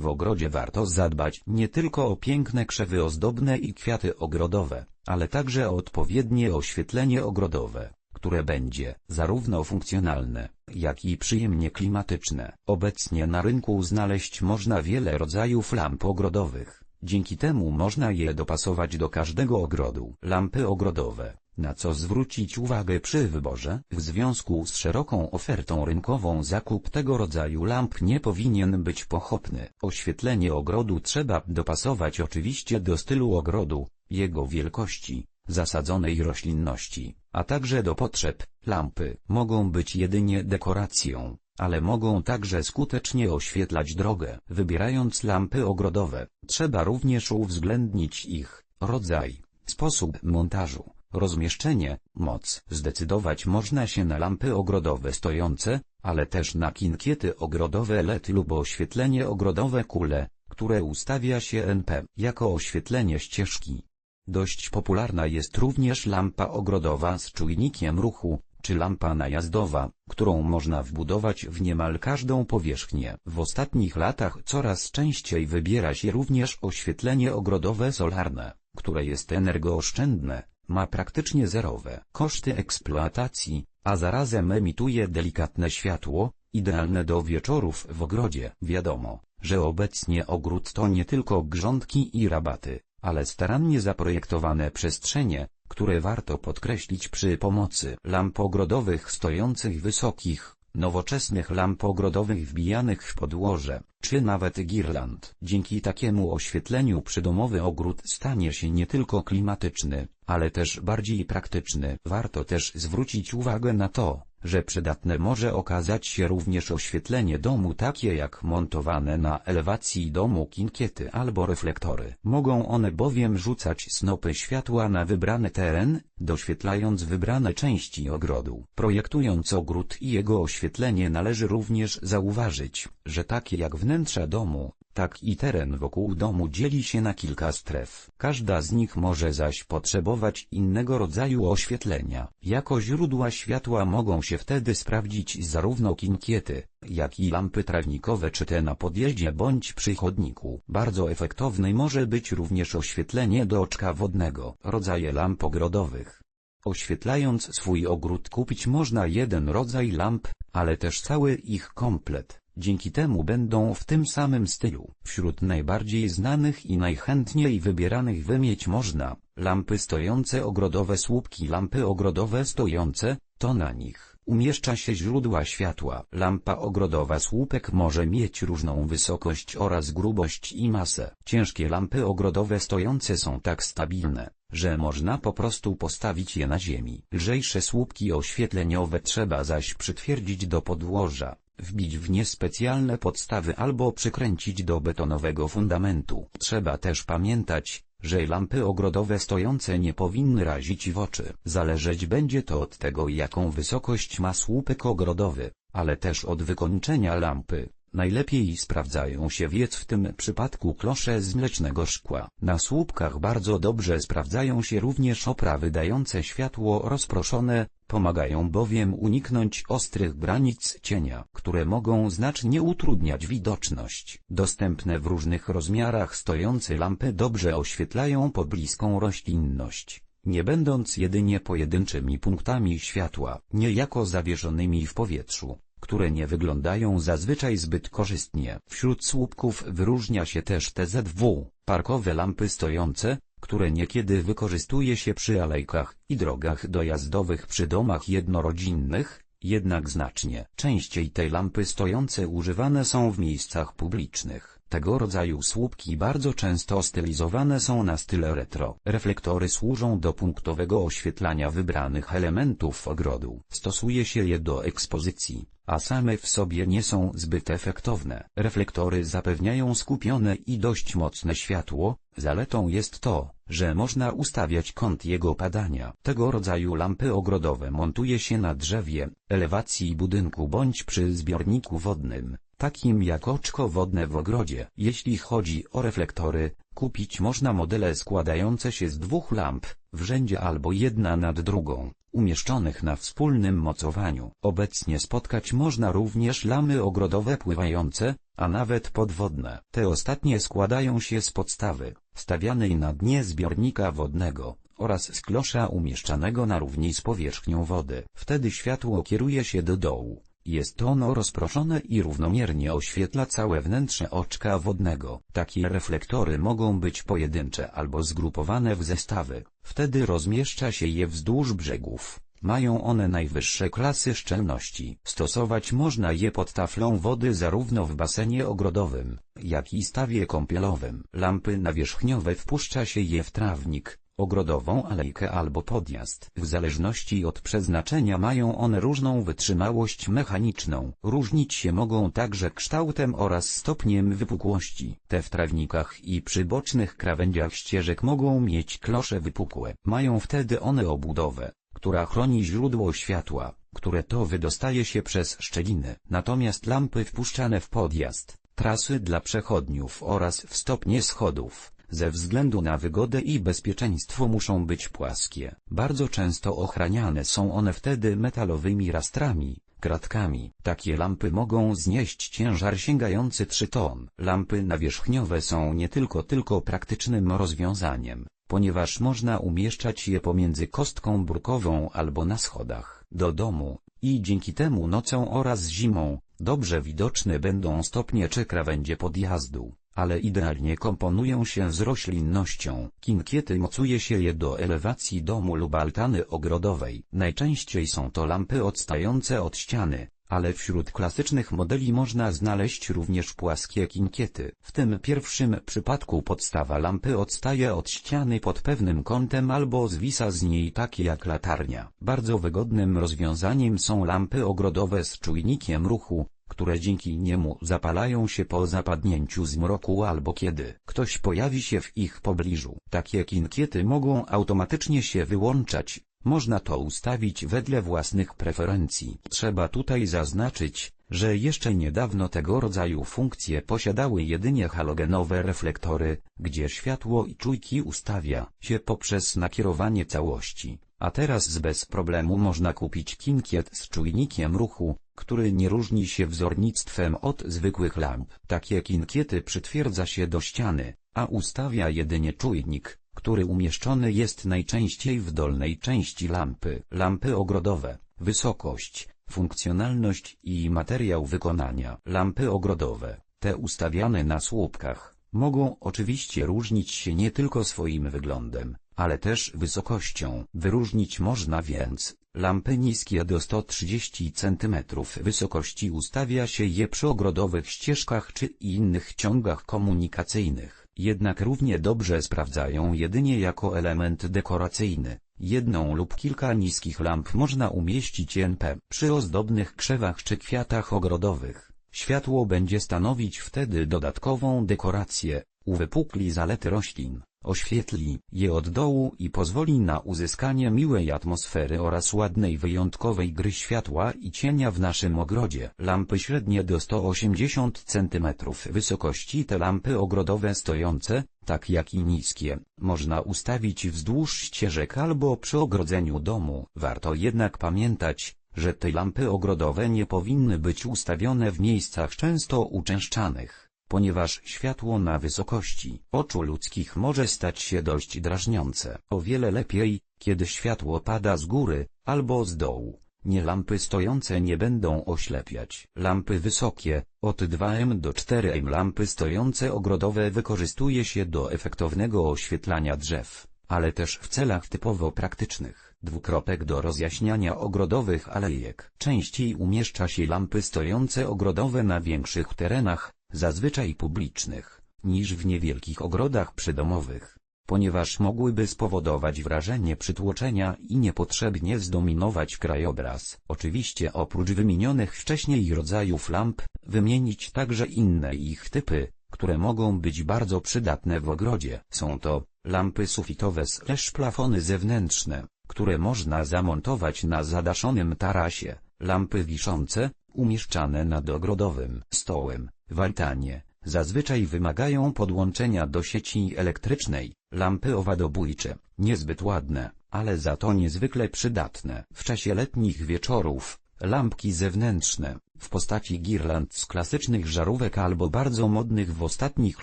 W ogrodzie warto zadbać nie tylko o piękne krzewy ozdobne i kwiaty ogrodowe, ale także o odpowiednie oświetlenie ogrodowe, które będzie zarówno funkcjonalne, jak i przyjemnie klimatyczne. Obecnie na rynku znaleźć można wiele rodzajów lamp ogrodowych. Dzięki temu można je dopasować do każdego ogrodu. Lampy ogrodowe, na co zwrócić uwagę przy wyborze? W związku z szeroką ofertą rynkową zakup tego rodzaju lamp nie powinien być pochopny. Oświetlenie ogrodu trzeba dopasować oczywiście do stylu ogrodu, jego wielkości, zasadzonej roślinności, a także do potrzeb. Lampy mogą być jedynie dekoracją, ale mogą także skutecznie oświetlać drogę. Wybierając lampy ogrodowe, trzeba również uwzględnić ich rodzaj, sposób montażu, rozmieszczenie, moc. Zdecydować można się na lampy ogrodowe stojące, ale też na kinkiety ogrodowe LED lub oświetlenie ogrodowe kule, które ustawia się NP jako oświetlenie ścieżki. Dość popularna jest również lampa ogrodowa z czujnikiem ruchu, czy lampa najazdowa, którą można wbudować w niemal każdą powierzchnię. W ostatnich latach coraz częściej wybiera się również oświetlenie ogrodowe solarne, które jest energooszczędne, ma praktycznie zerowe koszty eksploatacji, a zarazem emituje delikatne światło, idealne do wieczorów w ogrodzie. Wiadomo, że obecnie ogród to nie tylko grządki i rabaty, ale starannie zaprojektowane przestrzenie, które warto podkreślić przy pomocy lamp ogrodowych stojących wysokich, nowoczesnych lamp ogrodowych wbijanych w podłoże, czy nawet girland. Dzięki takiemu oświetleniu przydomowy ogród stanie się nie tylko klimatyczny, ale też bardziej praktyczny. Warto też zwrócić uwagę na to, że przydatne może okazać się również oświetlenie domu takie jak montowane na elewacji domu kinkiety albo reflektory. Mogą one bowiem rzucać snopy światła na wybrany teren, doświetlając wybrane części ogrodu. Projektując ogród i jego oświetlenie należy również zauważyć, że takie jak wnętrza domu, tak i teren wokół domu dzieli się na kilka stref. Każda z nich może zaś potrzebować innego rodzaju oświetlenia. Jako źródła światła mogą się wtedy sprawdzić zarówno kinkiety, jak i lampy trawnikowe czy te na podjeździe bądź przy chodniku. Bardzo efektowne może być również oświetlenie do oczka wodnego. Rodzaje lamp ogrodowych. Oświetlając swój ogród kupić można jeden rodzaj lamp, ale też cały ich komplet. Dzięki temu będą w tym samym stylu. Wśród najbardziej znanych i najchętniej wybieranych wymieć można lampy stojące ogrodowe słupki lampy ogrodowe stojące, to na nich umieszcza się źródła światła. Lampa ogrodowa słupek może mieć różną wysokość oraz grubość i masę. Ciężkie lampy ogrodowe stojące są tak stabilne, że można po prostu postawić je na ziemi. Lżejsze słupki oświetleniowe trzeba zaś przytwierdzić do podłoża wbić w nie specjalne podstawy albo przykręcić do betonowego fundamentu. Trzeba też pamiętać, że lampy ogrodowe stojące nie powinny razić w oczy. Zależeć będzie to od tego jaką wysokość ma słupek ogrodowy, ale też od wykończenia lampy. Najlepiej sprawdzają się wiec w tym przypadku klosze z mlecznego szkła. Na słupkach bardzo dobrze sprawdzają się również oprawy dające światło rozproszone, pomagają bowiem uniknąć ostrych granic cienia, które mogą znacznie utrudniać widoczność. Dostępne w różnych rozmiarach stojące lampy dobrze oświetlają pobliską roślinność nie będąc jedynie pojedynczymi punktami światła, niejako zawieszonymi w powietrzu które nie wyglądają zazwyczaj zbyt korzystnie. Wśród słupków wyróżnia się też TZW, parkowe lampy stojące, które niekiedy wykorzystuje się przy alejkach i drogach dojazdowych przy domach jednorodzinnych, jednak znacznie częściej te lampy stojące używane są w miejscach publicznych. Tego rodzaju słupki bardzo często stylizowane są na style retro. Reflektory służą do punktowego oświetlania wybranych elementów ogrodu. Stosuje się je do ekspozycji, a same w sobie nie są zbyt efektowne. Reflektory zapewniają skupione i dość mocne światło, zaletą jest to, że można ustawiać kąt jego padania. Tego rodzaju lampy ogrodowe montuje się na drzewie, elewacji budynku bądź przy zbiorniku wodnym, takim jak oczko wodne w ogrodzie. Jeśli chodzi o reflektory, kupić można modele składające się z dwóch lamp, w rzędzie albo jedna nad drugą, umieszczonych na wspólnym mocowaniu. Obecnie spotkać można również lamy ogrodowe pływające, a nawet podwodne. Te ostatnie składają się z podstawy, stawianej na dnie zbiornika wodnego, oraz z klosza umieszczanego na równi z powierzchnią wody. Wtedy światło kieruje się do dołu. Jest ono rozproszone i równomiernie oświetla całe wnętrze oczka wodnego. Takie reflektory mogą być pojedyncze albo zgrupowane w zestawy. Wtedy rozmieszcza się je wzdłuż brzegów. Mają one najwyższe klasy szczelności. Stosować można je pod taflą wody zarówno w basenie ogrodowym, jak i stawie kąpielowym. Lampy nawierzchniowe wpuszcza się je w trawnik, ogrodową alejkę albo podjazd. W zależności od przeznaczenia mają one różną wytrzymałość mechaniczną. Różnić się mogą także kształtem oraz stopniem wypukłości. Te w trawnikach i przy bocznych krawędziach ścieżek mogą mieć klosze wypukłe. Mają wtedy one obudowę, która chroni źródło światła, które to wydostaje się przez szczeliny. Natomiast lampy wpuszczane w podjazd, trasy dla przechodniów oraz w stopnie schodów, ze względu na wygodę i bezpieczeństwo muszą być płaskie. Bardzo często ochraniane są one wtedy metalowymi rastrami, kratkami. Takie lampy mogą znieść ciężar sięgający 3 ton. Lampy nawierzchniowe są nie tylko tylko praktycznym rozwiązaniem, ponieważ można umieszczać je pomiędzy kostką brukową albo na schodach do domu, i dzięki temu nocą oraz zimą, dobrze widoczne będą stopnie czy krawędzie podjazdu ale idealnie komponują się z roślinnością. Kinkiety mocuje się je do elewacji domu lub altany ogrodowej. Najczęściej są to lampy odstające od ściany, ale wśród klasycznych modeli można znaleźć również płaskie kinkiety. W tym pierwszym przypadku podstawa lampy odstaje od ściany pod pewnym kątem albo zwisa z niej tak jak latarnia. Bardzo wygodnym rozwiązaniem są lampy ogrodowe z czujnikiem ruchu, które dzięki niemu zapalają się po zapadnięciu zmroku albo kiedy ktoś pojawi się w ich pobliżu. Takie kinkiety mogą automatycznie się wyłączać, można to ustawić wedle własnych preferencji. Trzeba tutaj zaznaczyć, że jeszcze niedawno tego rodzaju funkcje posiadały jedynie halogenowe reflektory, gdzie światło i czujki ustawia się poprzez nakierowanie całości, a teraz bez problemu można kupić kinkiet z czujnikiem ruchu, który nie różni się wzornictwem od zwykłych lamp. Takie kinkiety przytwierdza się do ściany, a ustawia jedynie czujnik, który umieszczony jest najczęściej w dolnej części lampy. Lampy ogrodowe, wysokość, funkcjonalność i materiał wykonania. Lampy ogrodowe, te ustawiane na słupkach, mogą oczywiście różnić się nie tylko swoim wyglądem, ale też wysokością. Wyróżnić można więc lampy niskie do 130 cm wysokości ustawia się je przy ogrodowych ścieżkach czy innych ciągach komunikacyjnych, jednak równie dobrze sprawdzają jedynie jako element dekoracyjny. Jedną lub kilka niskich lamp można umieścić NP przy ozdobnych krzewach czy kwiatach ogrodowych. Światło będzie stanowić wtedy dodatkową dekorację, uwypukli zalety roślin oświetli je od dołu i pozwoli na uzyskanie miłej atmosfery oraz ładnej wyjątkowej gry światła i cienia w naszym ogrodzie. Lampy średnie do 180 cm wysokości te lampy ogrodowe stojące, tak jak i niskie, można ustawić wzdłuż ścieżek albo przy ogrodzeniu domu. Warto jednak pamiętać, że te lampy ogrodowe nie powinny być ustawione w miejscach często uczęszczanych ponieważ światło na wysokości oczu ludzkich może stać się dość drażniące. O wiele lepiej, kiedy światło pada z góry, albo z dołu. Nie lampy stojące nie będą oślepiać. Lampy wysokie, od 2M do 4M lampy stojące ogrodowe wykorzystuje się do efektownego oświetlania drzew, ale też w celach typowo praktycznych. Dwukropek do rozjaśniania ogrodowych alejek. Częściej umieszcza się lampy stojące ogrodowe na większych terenach, zazwyczaj publicznych, niż w niewielkich ogrodach przydomowych, ponieważ mogłyby spowodować wrażenie przytłoczenia i niepotrzebnie zdominować krajobraz. Oczywiście oprócz wymienionych wcześniej rodzajów lamp, wymienić także inne ich typy, które mogą być bardzo przydatne w ogrodzie. Są to lampy sufitowe slash plafony zewnętrzne, które można zamontować na zadaszonym tarasie, lampy wiszące, umieszczane nad ogrodowym stołem, w altanie, zazwyczaj wymagają podłączenia do sieci elektrycznej, lampy owadobójcze, niezbyt ładne, ale za to niezwykle przydatne. W czasie letnich wieczorów, lampki zewnętrzne, w postaci girland z klasycznych żarówek albo bardzo modnych w ostatnich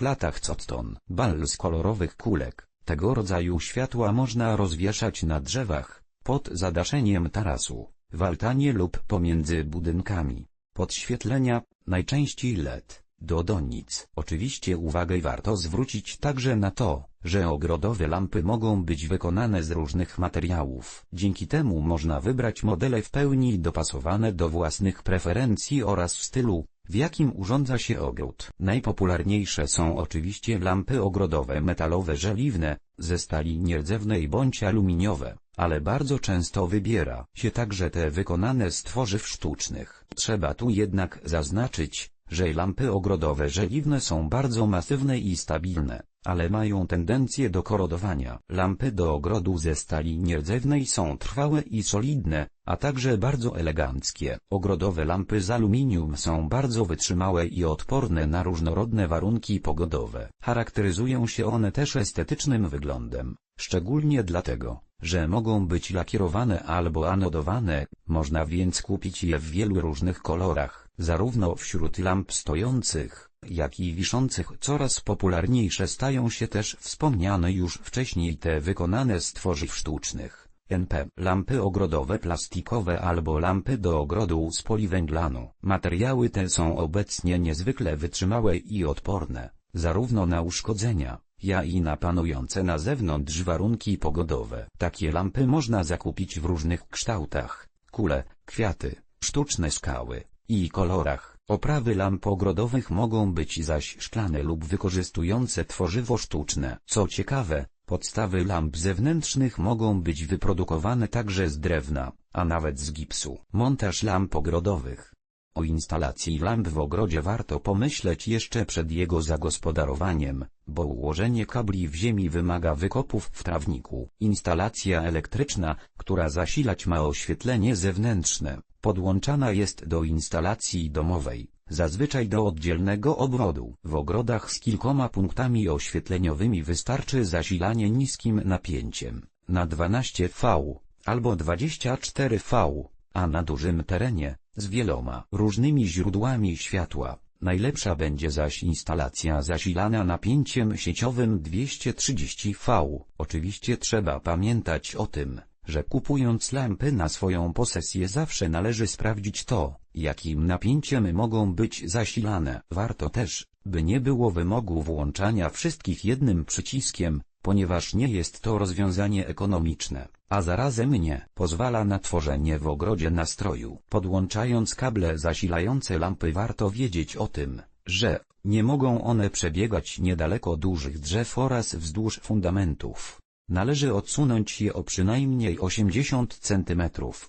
latach cotton, bal z kolorowych kulek. Tego rodzaju światła można rozwieszać na drzewach, pod zadaszeniem tarasu, w altanie lub pomiędzy budynkami. Podświetlenia, najczęściej LED, do donic. Oczywiście uwagę warto zwrócić także na to, że ogrodowe lampy mogą być wykonane z różnych materiałów. Dzięki temu można wybrać modele w pełni dopasowane do własnych preferencji oraz stylu, w jakim urządza się ogród. Najpopularniejsze są oczywiście lampy ogrodowe metalowe żeliwne, ze stali nierdzewnej bądź aluminiowe, ale bardzo często wybiera się także te wykonane z tworzyw sztucznych. Trzeba tu jednak zaznaczyć, że lampy ogrodowe żeliwne są bardzo masywne i stabilne, ale mają tendencję do korodowania. Lampy do ogrodu ze stali nierdzewnej są trwałe i solidne, a także bardzo eleganckie. Ogrodowe lampy z aluminium są bardzo wytrzymałe i odporne na różnorodne warunki pogodowe. Charakteryzują się one też estetycznym wyglądem, szczególnie dlatego, że mogą być lakierowane albo anodowane, można więc kupić je w wielu różnych kolorach, zarówno wśród lamp stojących, jak i wiszących. Coraz popularniejsze stają się też wspomniane już wcześniej te wykonane z tworzyw sztucznych. NP, lampy ogrodowe plastikowe albo lampy do ogrodu z poliwęglanu. Materiały te są obecnie niezwykle wytrzymałe i odporne, zarówno na uszkodzenia, ja i na panujące na zewnątrz warunki pogodowe. Takie lampy można zakupić w różnych kształtach, kule, kwiaty, sztuczne skały i kolorach. Oprawy lamp ogrodowych mogą być zaś szklane lub wykorzystujące tworzywo sztuczne. Co ciekawe, podstawy lamp zewnętrznych mogą być wyprodukowane także z drewna, a nawet z gipsu. Montaż lamp ogrodowych o instalacji lamp w ogrodzie warto pomyśleć jeszcze przed jego zagospodarowaniem, bo ułożenie kabli w ziemi wymaga wykopów w trawniku. Instalacja elektryczna, która zasilać ma oświetlenie zewnętrzne, podłączana jest do instalacji domowej, zazwyczaj do oddzielnego obwodu. W ogrodach z kilkoma punktami oświetleniowymi wystarczy zasilanie niskim napięciem, na 12 V, albo 24 V, a na dużym terenie, z wieloma różnymi źródłami światła. Najlepsza będzie zaś instalacja zasilana napięciem sieciowym 230V. Oczywiście trzeba pamiętać o tym, że kupując lampy na swoją posesję zawsze należy sprawdzić to, jakim napięciem mogą być zasilane. Warto też, by nie było wymogu włączania wszystkich jednym przyciskiem, ponieważ nie jest to rozwiązanie ekonomiczne, a zarazem nie pozwala na tworzenie w ogrodzie nastroju. Podłączając kable zasilające lampy warto wiedzieć o tym, że nie mogą one przebiegać niedaleko dużych drzew oraz wzdłuż fundamentów. Należy odsunąć je o przynajmniej 80 cm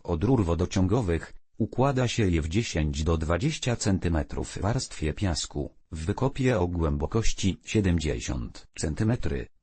od rur wodociągowych, układa się je w 10 do 20 cm warstwie piasku, w wykopie o głębokości 70 cm.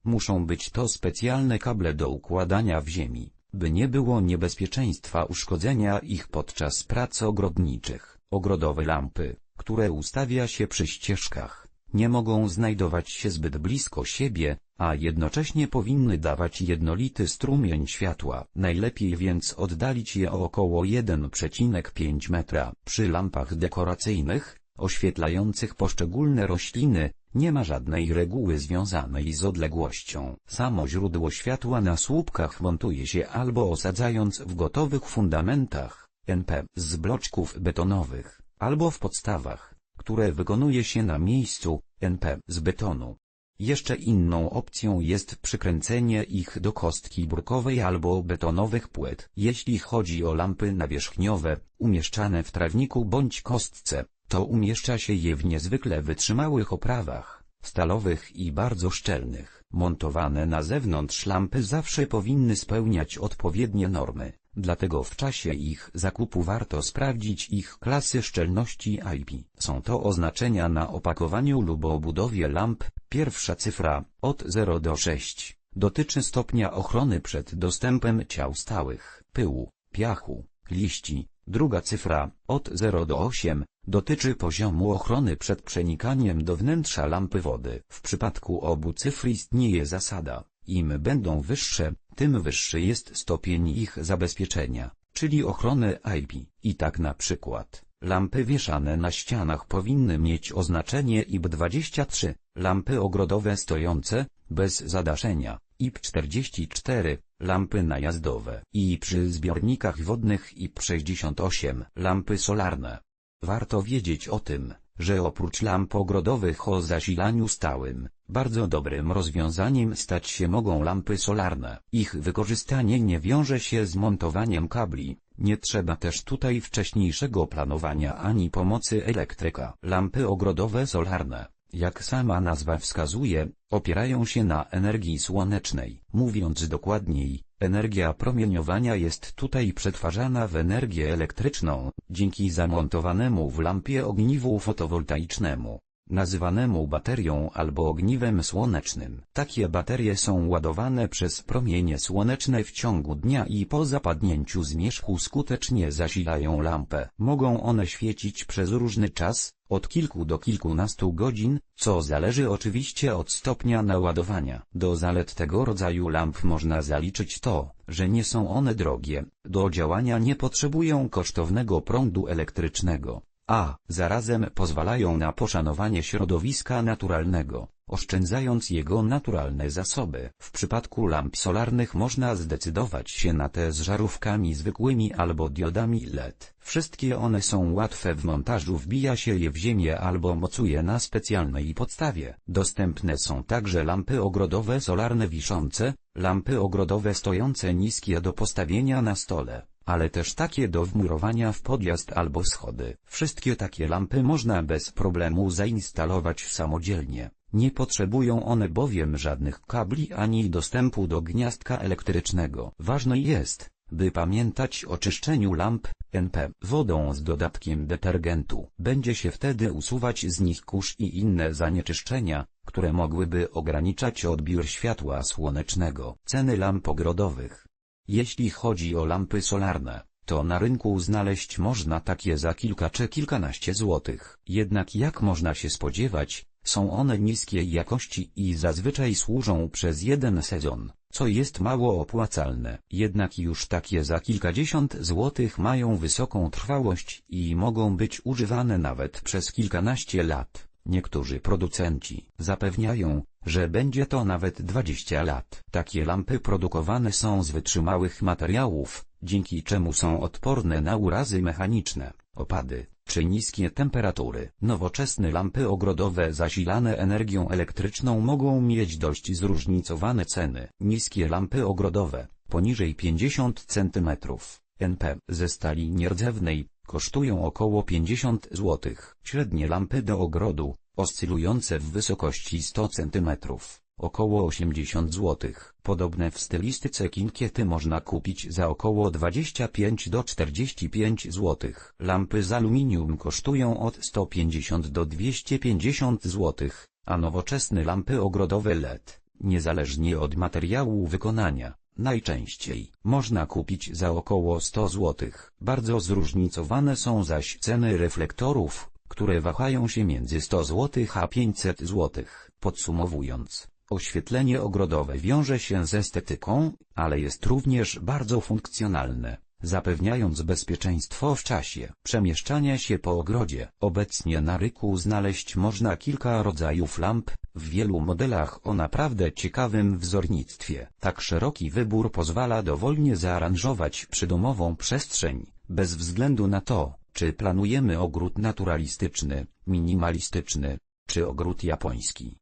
Muszą być to specjalne kable do układania w ziemi, by nie było niebezpieczeństwa uszkodzenia ich podczas prac ogrodniczych. Ogrodowe lampy, które ustawia się przy ścieżkach, nie mogą znajdować się zbyt blisko siebie, a jednocześnie powinny dawać jednolity strumień światła. Najlepiej więc oddalić je o około 1,5 metra. Przy lampach dekoracyjnych, oświetlających poszczególne rośliny, nie ma żadnej reguły związanej z odległością. Samo źródło światła na słupkach montuje się albo osadzając w gotowych fundamentach, NP, z bloczków betonowych, albo w podstawach, które wykonuje się na miejscu, NP, z betonu. Jeszcze inną opcją jest przykręcenie ich do kostki brukowej albo betonowych płyt. Jeśli chodzi o lampy nawierzchniowe, umieszczane w trawniku bądź kostce, to umieszcza się je w niezwykle wytrzymałych oprawach, stalowych i bardzo szczelnych. Montowane na zewnątrz lampy zawsze powinny spełniać odpowiednie normy, dlatego w czasie ich zakupu warto sprawdzić ich klasy szczelności IP. Są to oznaczenia na opakowaniu lub obudowie lamp. Pierwsza cyfra, od 0 do 6, dotyczy stopnia ochrony przed dostępem ciał stałych, pyłu, piachu, liści. Druga cyfra, od 0 do 8, dotyczy poziomu ochrony przed przenikaniem do wnętrza lampy wody. W przypadku obu cyfr istnieje zasada, im będą wyższe, tym wyższy jest stopień ich zabezpieczenia, czyli ochrony IP. I tak na przykład, Lampy wieszane na ścianach powinny mieć oznaczenie IP23, lampy ogrodowe stojące, bez zadaszenia, IP44, lampy najazdowe i przy zbiornikach wodnych IP68, lampy solarne. Warto wiedzieć o tym, że oprócz lamp ogrodowych o zasilaniu stałym, bardzo dobrym rozwiązaniem stać się mogą lampy solarne. Ich wykorzystanie nie wiąże się z montowaniem kabli, nie trzeba też tutaj wcześniejszego planowania ani pomocy elektryka. Lampy ogrodowe solarne, jak sama nazwa wskazuje, opierają się na energii słonecznej. Mówiąc dokładniej, energia promieniowania jest tutaj przetwarzana w energię elektryczną, dzięki zamontowanemu w lampie ogniwu fotowoltaicznemu nazywanemu baterią albo ogniwem słonecznym. Takie baterie są ładowane przez promienie słoneczne w ciągu dnia i po zapadnięciu zmierzchu skutecznie zasilają lampę. Mogą one świecić przez różny czas, od kilku do kilkunastu godzin, co zależy oczywiście od stopnia naładowania. Do zalet tego rodzaju lamp można zaliczyć to, że nie są one drogie, do działania nie potrzebują kosztownego prądu elektrycznego a zarazem pozwalają na poszanowanie środowiska naturalnego, oszczędzając jego naturalne zasoby. W przypadku lamp solarnych można zdecydować się na te z żarówkami zwykłymi albo diodami LED. Wszystkie one są łatwe w montażu wbija się je w ziemię albo mocuje na specjalnej podstawie. Dostępne są także lampy ogrodowe solarne wiszące, lampy ogrodowe stojące niskie do postawienia na stole ale też takie do wmurowania w podjazd albo schody. Wszystkie takie lampy można bez problemu zainstalować samodzielnie. Nie potrzebują one bowiem żadnych kabli ani dostępu do gniazdka elektrycznego. Ważne jest, by pamiętać o czyszczeniu lamp NP wodą z dodatkiem detergentu. Będzie się wtedy usuwać z nich kurz i inne zanieczyszczenia, które mogłyby ograniczać odbiór światła słonecznego. Ceny lamp ogrodowych jeśli chodzi o lampy solarne, to na rynku znaleźć można takie za kilka czy kilkanaście złotych. Jednak jak można się spodziewać, są one niskiej jakości i zazwyczaj służą przez jeden sezon, co jest mało opłacalne. Jednak już takie za kilkadziesiąt złotych mają wysoką trwałość i mogą być używane nawet przez kilkanaście lat. Niektórzy producenci zapewniają, że będzie to nawet 20 lat. Takie lampy produkowane są z wytrzymałych materiałów, dzięki czemu są odporne na urazy mechaniczne, opady, czy niskie temperatury. Nowoczesne lampy ogrodowe zasilane energią elektryczną mogą mieć dość zróżnicowane ceny. Niskie lampy ogrodowe, poniżej 50 cm, NP, ze stali nierdzewnej, kosztują około 50 zł. Średnie lampy do ogrodu, oscylujące w wysokości 100 cm, około 80 zł. Podobne w stylistyce kinkiety można kupić za około 25 do 45 zł. Lampy z aluminium kosztują od 150 do 250 zł, a nowoczesne lampy ogrodowe LED, niezależnie od materiału wykonania, Najczęściej można kupić za około 100 zł. Bardzo zróżnicowane są zaś ceny reflektorów, które wahają się między 100 zł a 500 zł. Podsumowując, oświetlenie ogrodowe wiąże się z estetyką, ale jest również bardzo funkcjonalne, zapewniając bezpieczeństwo w czasie przemieszczania się po ogrodzie. Obecnie na ryku znaleźć można kilka rodzajów lamp, w wielu modelach o naprawdę ciekawym wzornictwie. Tak szeroki wybór pozwala dowolnie zaaranżować przydomową przestrzeń, bez względu na to, czy planujemy ogród naturalistyczny, minimalistyczny, czy ogród japoński?